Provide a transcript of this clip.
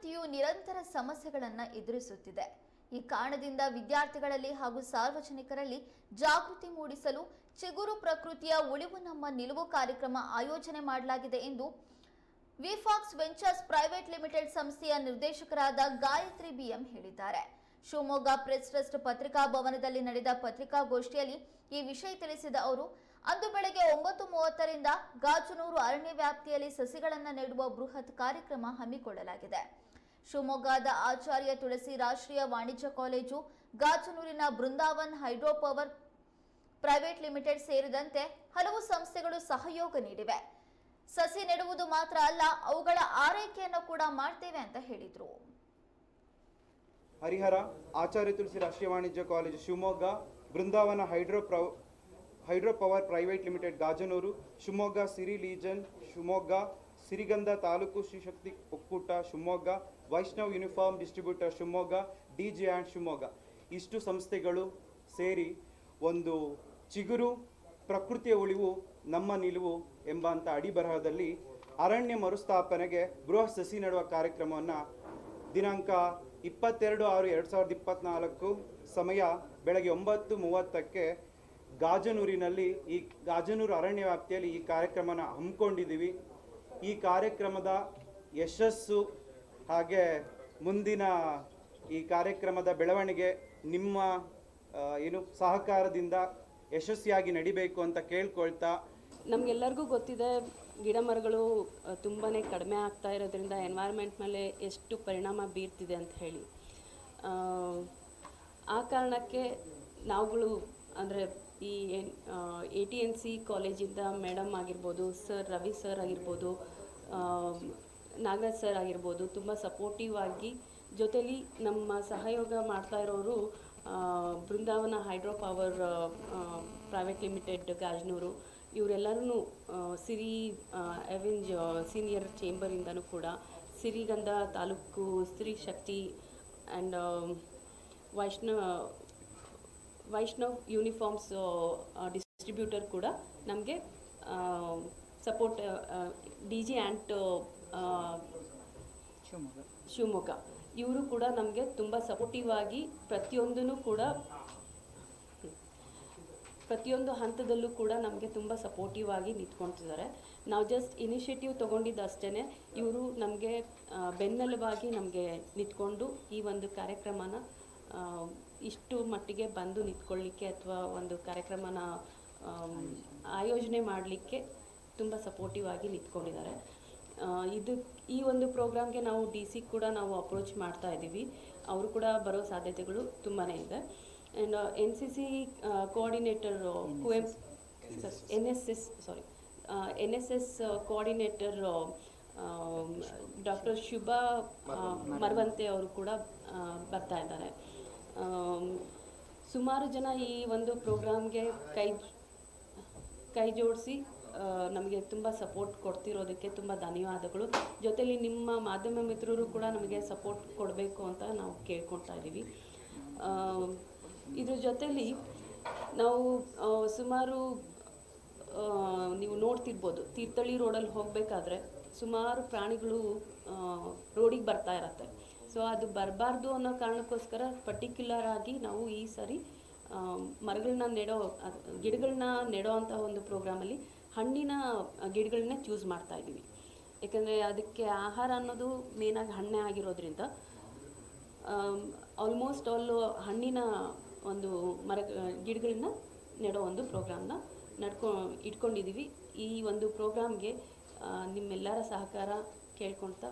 ಪ್ರಕೃತಿಯು ನಿರಂತರ ಸಮಸ್ಯೆಗಳನ್ನು ಎದುರಿಸುತ್ತಿದೆ. ಈ ಕಾರಣದಿಂದ ವಿದ್ಯಾರ್ಥಿಗಳಲ್ಲಿ ಹಾಗೂ ಸಾರ್ವಜನಿಕರಲ್ಲಿ ಜಾಗೃತಿ ಮೂಡಿಸಲು ಚಿಗುರು ಪ್ರಕೃತಿಯ ಉಳಿವು ನಮ್ಮ ನಿಲುವು ಕಾರ್ಯಕ್ರಮ ಆಯೋಜನೆ ಮಾಡಲಾಗಿದೆ ಎಂದು ವಿಫಾಕ್ಸ್ ವೆಂಚರ್ಸ್ ಪ್ರೈವೇಟ್ ಲಿಮಿಟೆಡ್ ಸಂಸ್ಥೆಯ ನಿರ್ದೇಶಕರಾದ ಗಾಯತ್ರಿ ಬಿಎಂ ಹೇಳಿದ್ದಾರೆ. ಶಿವಮೊಗ್ಗ ಪ್ರೆಸ್ ಟ್ರಸ್ಟ್ ಪತ್ರಿಕಾ ಭವನದಲ್ಲಿ ನಡೆದ ಪತ್ರಿಕಾಗೋಷ್ಠಿಯಲ್ಲಿ ಈ ವಿಷಯ ತಿಳಿಸಿದ ಅವರು, ಅಂದು ಬೆಳಗ್ಗೆ ಒಂಬತ್ತು ಮೂವತ್ತರಿಂದ ಗಾಜನೂರು ಅರಣ್ಯ ವ್ಯಾಪ್ತಿಯಲ್ಲಿ ಸಸಿಗಳನ್ನು ನೆಡುವ ಬೃಹತ್ ಕಾರ್ಯಕ್ರಮ ಹಮ್ಮಿಕೊಳ್ಳಲಾಗಿದೆ. ಶಿವಮೊಗ್ಗದ ಆಚಾರ್ಯ ತುಳಸಿ ರಾಷ್ಟ್ರೀಯ ವಾಣಿಜ್ಯ college, ಗಾಜನೂರಿನ Brindavan hydro power private limited ಸೇರಿದಂತೆ ಹಲವು ಸಂಸ್ಥೆಗಳು ಸಹಯೋಗ ನೀಡಿವೆ. ಸಸಿ ನೆಡುವುದು ಮಾತ್ರ ಅಲ್ಲ, ಅವುಗಳ ಆರೈಕೆಯನ್ನು ಕೂಡ ಮಾಡ್ತೇವೆ ಅಂತ ಹೇಳಿದರು. ಹರಿಹರ ಆಚಾರ್ಯ ತುಳಸಿ ರಾಷ್ಟ್ರೀಯ ವಾಣಿಜ್ಯ college, Shivamogga, Brindavana hydro hydro power private limited, Gajanur, Shivamogga, Siri legion, Shivamogga, Sirigandha taluk Srishakti ಒಕ್ಕೂಟ, Shivamogga Vaishnav uniform distributor Shivamogga, D J and Shivamogga. ಇಷ್ಟು ಸಂಸ್ಥೆಗಳು ಸೇರಿ ಒಂದು ಚಿಗುರು ಪ್ರಕೃತಿಯ ಉಳಿವು, ನಮ್ಮ ನಿಲುವು ಎಂಬಂಥ ಅಡಿಬರಹದಲ್ಲಿ ಅರಣ್ಯ ಮರುಸ್ಥಾಪನೆಗೆ ಬೃಹತ್ ಸಸಿ ನೆಡುವ ಕಾರ್ಯಕ್ರಮವನ್ನು ದಿನಾಂಕ ಇಪ್ಪತ್ತೆರಡು ಆರು ಎರಡು ಸಾವಿರದ ಇಪ್ಪತ್ತ್ನಾಲ್ಕು ಸಮಯ ಬೆಳಗ್ಗೆ ಒಂಬತ್ತು ಮೂವತ್ತಕ್ಕೆ ಗಾಜನೂರಿನಲ್ಲಿ ಈ ಗಾಜನೂರು ಅರಣ್ಯ ವ್ಯಾಪ್ತಿಯಲ್ಲಿ ಈ ಕಾರ್ಯಕ್ರಮನ ಹಮ್ಮಿಕೊಂಡಿದ್ದೀವಿ. ಈ ಕಾರ್ಯಕ್ರಮದ ಯಶಸ್ಸು ಹಾಗೆ ಮುಂದಿನ ಈ ಕಾರ್ಯಕ್ರಮದ ಬೆಳವಣಿಗೆ ನಿಮ್ಮ ಏನು ಸಹಕಾರದಿಂದ ಯಶಸ್ವಿಯಾಗಿ ನಡಿಬೇಕು ಅಂತ ಕೇಳ್ಕೊಳ್ತಾ. ನಮಗೆಲ್ಲರಿಗೂ ಗೊತ್ತಿದೆ ಗಿಡ ಮರಗಳು ತುಂಬಾ ಕಡಿಮೆ ಆಗ್ತಾ ಇರೋದ್ರಿಂದ ಎನ್ವೈರ್ಮೆಂಟ್ ಮೇಲೆ ಎಷ್ಟು ಪರಿಣಾಮ ಬೀರ್ತಿದೆ ಅಂತ ಹೇಳಿ. ಆ, ಕಾರಣಕ್ಕೆ ನಾವುಗಳು ಅಂದರೆ ಈ ಎ ಟಿ ಎನ್ ಸಿ ಕಾಲೇಜಿಂದ ಮೇಡಮ್ ಆಗಿರ್ಬೋದು ಸರ್ ರವಿ ಸರ್ ಆಗಿರ್ಬೋದು ನಾಗರಾಜ್ ಸರ್ ಆಗಿರ್ಬೋದು, ತುಂಬ ಸಪೋರ್ಟಿವ್ ಆಗಿ ಜೊತೆಲಿ ನಮ್ಮ ಸಹಯೋಗ ಮಾಡ್ತಾ ಇರೋರು Brindavana hydro power private limited Gajanur ಇವರೆಲ್ಲರೂ ಸಿರಿ ಎವೆಂಜ್ ಸೀನಿಯರ್ ಚೇಂಬರಿಂದನೂ ಕೂಡ Sirigandha taluk Stree Shakti and Vaishnava, Vaishnav uniforms distributor ಕೂಡ ನಮಗೆ support D G and Shivamogga. ಇವರು ಕೂಡ ನಮಗೆ ತುಂಬ ಸಪೋರ್ಟಿವ್ ಆಗಿ ಪ್ರತಿಯೊಂದನ್ನು ಕೂಡ ಪ್ರತಿಯೊಂದು ಹಂತದಲ್ಲೂ ಕೂಡ ನಮಗೆ ತುಂಬ ಸಪೋರ್ಟಿವ್ ಆಗಿ ನಿಂತ್ಕೊಳ್ತಿದ್ದಾರೆ. ನಾವು ಜಸ್ಟ್ ಇನಿಷಿಯೇಟಿವ್ ತೊಗೊಂಡಿದ್ದು ಅಷ್ಟೇ ಇವರು ನಮಗೆ ಬೆನ್ನೆಲುಬಾಗಿ ನಮಗೆ ನಿಂತ್ಕೊಂಡು ಈ ಒಂದು ಕಾರ್ಯಕ್ರಮನ ಇಷ್ಟು ಮಟ್ಟಿಗೆ ಬಂದು ನಿಂತ್ಕೊಳ್ಳಿಕ್ಕೆ ಅಥವಾ ಒಂದು ಕಾರ್ಯಕ್ರಮನ ಆಯೋಜನೆ ಮಾಡಲಿಕ್ಕೆ ತುಂಬ ಸಪೋರ್ಟಿವ್ ಆಗಿ ನಿಂತ್ಕೊಂಡಿದ್ದಾರೆ. ಇದು ಈ ಒಂದು ಪ್ರೋಗ್ರಾಮ್ಗೆ ನಾವು ಡಿ ಸಿ ಕೂಡ ನಾವು ಅಪ್ರೋಚ್ ಮಾಡ್ತಾ ಇದ್ದೀವಿ. ಅವರು ಕೂಡ ಬರೋ ಸಾಧ್ಯತೆಗಳು ತುಂಬಾ ಇದೆ. And N C C coordinator ಕುವೆಂ N S S sorry N S S coordinator doctor Shubha Maravanthe ಅವರು ಕೂಡ ಬರ್ತಾ ಇದ್ದಾರೆ. ಸುಮಾರು ಜನ ಈ ಒಂದು ಪ್ರೋಗ್ರಾಮ್ಗೆ ಕೈ ಕೈ ಜೋಡಿಸಿ ನಮಗೆ ತುಂಬ ಸಪೋರ್ಟ್ ಕೊಡ್ತಿರೋದಕ್ಕೆ ತುಂಬ ಧನ್ಯವಾದಗಳು. ಜೊತೆಯಲ್ಲಿ ನಿಮ್ಮ ಮಾಧ್ಯಮ ಮಿತ್ರರು ಕೂಡ ನಮಗೆ ಸಪೋರ್ಟ್ ಕೊಡಬೇಕು ಅಂತ ನಾವು ಕೇಳ್ಕೊಳ್ತಾ ಇದ್ದೀವಿ. ಇದ್ರ ಜೊತೆಲಿ ನಾವು ಸುಮಾರು ನೀವು ನೋಡ್ತಿರ್ಬೋದು ತೀರ್ಥಳ್ಳಿ ರೋಡಲ್ಲಿ ಹೋಗಬೇಕಾದ್ರೆ ಸುಮಾರು ಪ್ರಾಣಿಗಳು ರೋಡಿಗೆ ಬರ್ತಾ ಇರತ್ತೆ. ಸೊ ಅದು ಬರಬಾರ್ದು ಅನ್ನೋ ಕಾರಣಕ್ಕೋಸ್ಕರ ಪರ್ಟಿಕ್ಯುಲರ್ ಆಗಿ ನಾವು ಈ ಸಾರಿ ಮರಗಳನ್ನ ನೆಡೋ, ಗಿಡಗಳನ್ನ ನೆಡೋ ಅಂತ ಒಂದು ಪ್ರೋಗ್ರಾಮಲ್ಲಿ ಹಣ್ಣಿನ ಗಿಡಗಳನ್ನೇ ಚೂಸ್ ಮಾಡ್ತಾ ಇದ್ದೀವಿ. ಯಾಕಂದರೆ ಅದಕ್ಕೆ ಆಹಾರ ಅನ್ನೋದು ಮೇನಾಗಿ ಹಣ್ಣೇ ಆಗಿರೋದ್ರಿಂದ ಆಲ್ಮೋಸ್ಟ್ ಆಲ್ ಹಣ್ಣಿನ ಒಂದು ಮರ, ಗಿಡಗಳನ್ನ ನೆಡೋ ಒಂದು ಪ್ರೋಗ್ರಾಮ್ನ ನಡ್ಕೊ, ಇಟ್ಕೊಂಡಿದ್ದೀವಿ. ಈ ಒಂದು ಪ್ರೋಗ್ರಾಮ್ಗೆ ನಿಮ್ಮೆಲ್ಲರ ಸಹಕಾರ ಕೇಳ್ಕೊಳ್ತಾ